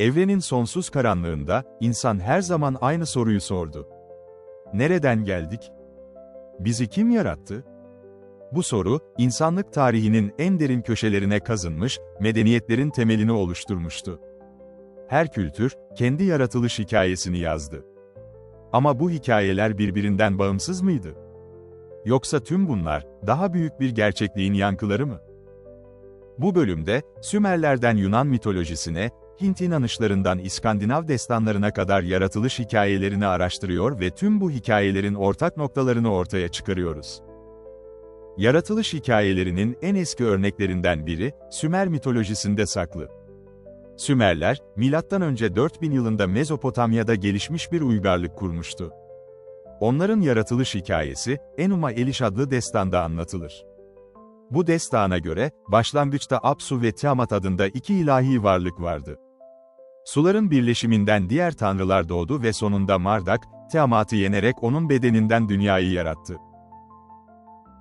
Evrenin sonsuz karanlığında, insan her zaman aynı soruyu sordu. Nereden geldik? Bizi kim yarattı? Bu soru, insanlık tarihinin en derin köşelerine kazınmış, medeniyetlerin temelini oluşturmuştu. Her kültür, kendi yaratılış hikayesini yazdı. Ama bu hikayeler birbirinden bağımsız mıydı? Yoksa tüm bunlar, daha büyük bir gerçekliğin yankıları mı? Bu bölümde, Sümerlerden Yunan mitolojisine, Hint inanışlarından İskandinav destanlarına kadar yaratılış hikayelerini araştırıyor ve tüm bu hikayelerin ortak noktalarını ortaya çıkarıyoruz. Yaratılış hikayelerinin en eski örneklerinden biri, Sümer mitolojisinde saklı. Sümerler, M.Ö. 4000 yılında Mezopotamya'da gelişmiş bir uygarlık kurmuştu. Onların yaratılış hikayesi, Enuma Elish adlı destanda anlatılır. Bu destana göre, başlangıçta Apsu ve Tiamat adında iki ilahi varlık vardı. Suların birleşiminden diğer tanrılar doğdu ve sonunda Mardak, Tiamat'ı yenerek onun bedeninden dünyayı yarattı.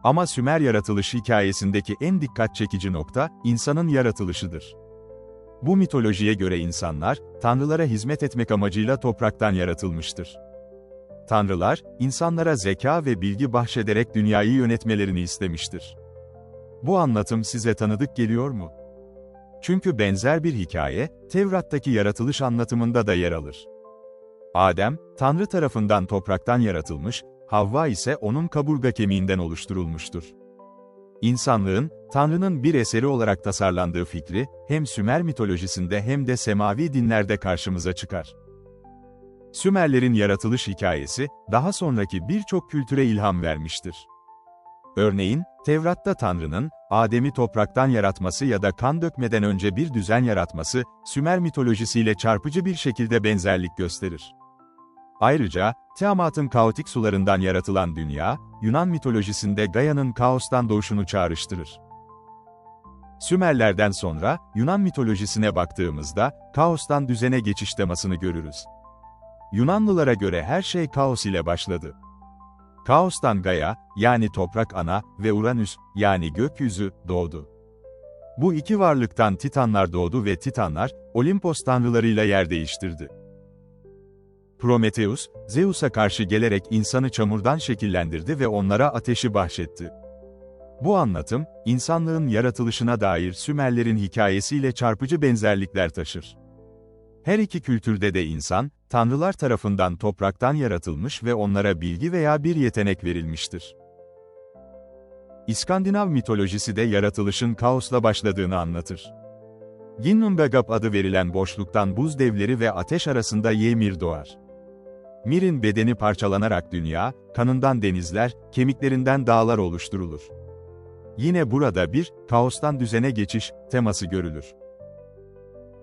Ama Sümer yaratılış hikayesindeki en dikkat çekici nokta, insanın yaratılışıdır. Bu mitolojiye göre insanlar, tanrılara hizmet etmek amacıyla topraktan yaratılmıştır. Tanrılar, insanlara zeka ve bilgi bahşederek dünyayı yönetmelerini istemiştir. Bu anlatım size tanıdık geliyor mu? Çünkü benzer bir hikaye, Tevrat'taki yaratılış anlatımında da yer alır. Adem, Tanrı tarafından topraktan yaratılmış, Havva ise onun kaburga kemiğinden oluşturulmuştur. İnsanlığın, Tanrı'nın bir eseri olarak tasarlandığı fikri, hem Sümer mitolojisinde hem de semavi dinlerde karşımıza çıkar. Sümerlerin yaratılış hikayesi, daha sonraki birçok kültüre ilham vermiştir. Örneğin, Tevrat'ta Tanrı'nın, Adem'i topraktan yaratması ya da kan dökmeden önce bir düzen yaratması, Sümer mitolojisiyle çarpıcı bir şekilde benzerlik gösterir. Ayrıca, Tiamat'ın kaotik sularından yaratılan dünya, Yunan mitolojisinde Gaia'nın kaostan doğuşunu çağrıştırır. Sümerlerden sonra, Yunan mitolojisine baktığımızda, kaostan düzene geçiş temasını görürüz. Yunanlılara göre her şey kaos ile başladı. Kaostan Gaia, yani toprak ana ve Uranüs, yani gökyüzü, doğdu. Bu iki varlıktan Titanlar doğdu ve Titanlar, Olimpos tanrılarıyla yer değiştirdi. Prometheus, Zeus'a karşı gelerek insanı çamurdan şekillendirdi ve onlara ateşi bahşetti. Bu anlatım, insanlığın yaratılışına dair Sümerlerin hikayesiyle çarpıcı benzerlikler taşır. Her iki kültürde de insan, tanrılar tarafından topraktan yaratılmış ve onlara bilgi veya bir yetenek verilmiştir. İskandinav mitolojisi de yaratılışın kaosla başladığını anlatır. Ginnungagap adı verilen boşluktan buz devleri ve ateş arasında Ymir doğar. Mir'in bedeni parçalanarak dünya, kanından denizler, kemiklerinden dağlar oluşturulur. Yine burada bir, kaostan düzene geçiş, teması görülür.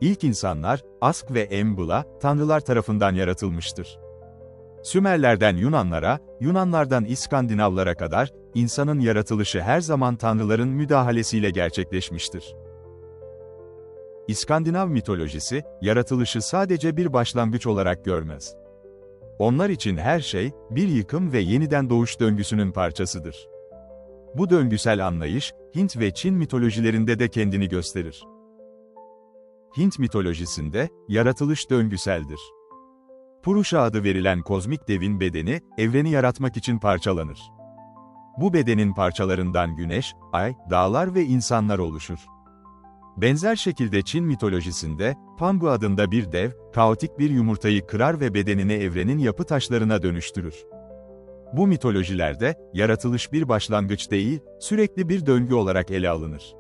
İlk insanlar, Ask ve Embla, tanrılar tarafından yaratılmıştır. Sümerlerden Yunanlara, Yunanlardan İskandinavlara kadar, insanın yaratılışı her zaman tanrıların müdahalesiyle gerçekleşmiştir. İskandinav mitolojisi, yaratılışı sadece bir başlangıç olarak görmez. Onlar için her şey, bir yıkım ve yeniden doğuş döngüsünün parçasıdır. Bu döngüsel anlayış, Hint ve Çin mitolojilerinde de kendini gösterir. Hint mitolojisinde, yaratılış döngüseldir. Purusha adı verilen kozmik devin bedeni, evreni yaratmak için parçalanır. Bu bedenin parçalarından güneş, ay, dağlar ve insanlar oluşur. Benzer şekilde Çin mitolojisinde, Pangu adında bir dev, kaotik bir yumurtayı kırar ve bedenini evrenin yapı taşlarına dönüştürür. Bu mitolojilerde, yaratılış bir başlangıç değil, sürekli bir döngü olarak ele alınır.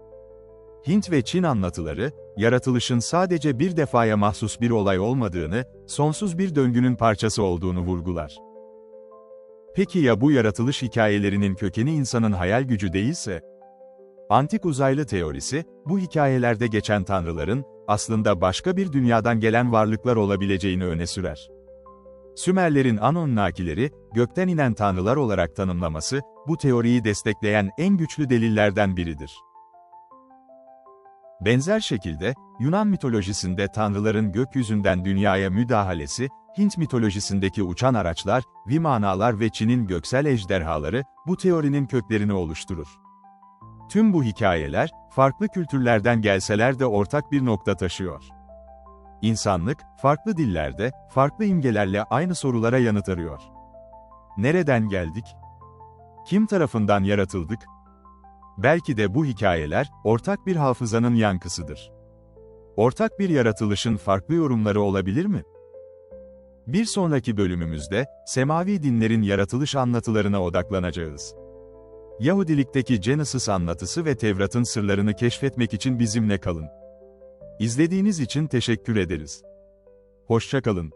Hint ve Çin anlatıları, yaratılışın sadece bir defaya mahsus bir olay olmadığını, sonsuz bir döngünün parçası olduğunu vurgular. Peki ya bu yaratılış hikayelerinin kökeni insanın hayal gücü değilse? Antik uzaylı teorisi, bu hikayelerde geçen tanrıların, aslında başka bir dünyadan gelen varlıklar olabileceğini öne sürer. Sümerlerin Anunnakileri, gökten inen tanrılar olarak tanımlaması, bu teoriyi destekleyen en güçlü delillerden biridir. Benzer şekilde, Yunan mitolojisinde tanrıların gökyüzünden dünyaya müdahalesi, Hint mitolojisindeki uçan araçlar, vimanalar ve Çin'in göksel ejderhaları, bu teorinin köklerini oluşturur. Tüm bu hikayeler, farklı kültürlerden gelseler de ortak bir nokta taşıyor. İnsanlık, farklı dillerde, farklı imgelerle aynı sorulara yanıt arıyor. Nereden geldik? Kim tarafından yaratıldık? Belki de bu hikayeler, ortak bir hafızanın yankısıdır. Ortak bir yaratılışın farklı yorumları olabilir mi? Bir sonraki bölümümüzde, semavi dinlerin yaratılış anlatılarına odaklanacağız. Yahudilikteki Genesis anlatısı ve Tevrat'ın sırlarını keşfetmek için bizimle kalın. İzlediğiniz için teşekkür ederiz. Hoşça kalın.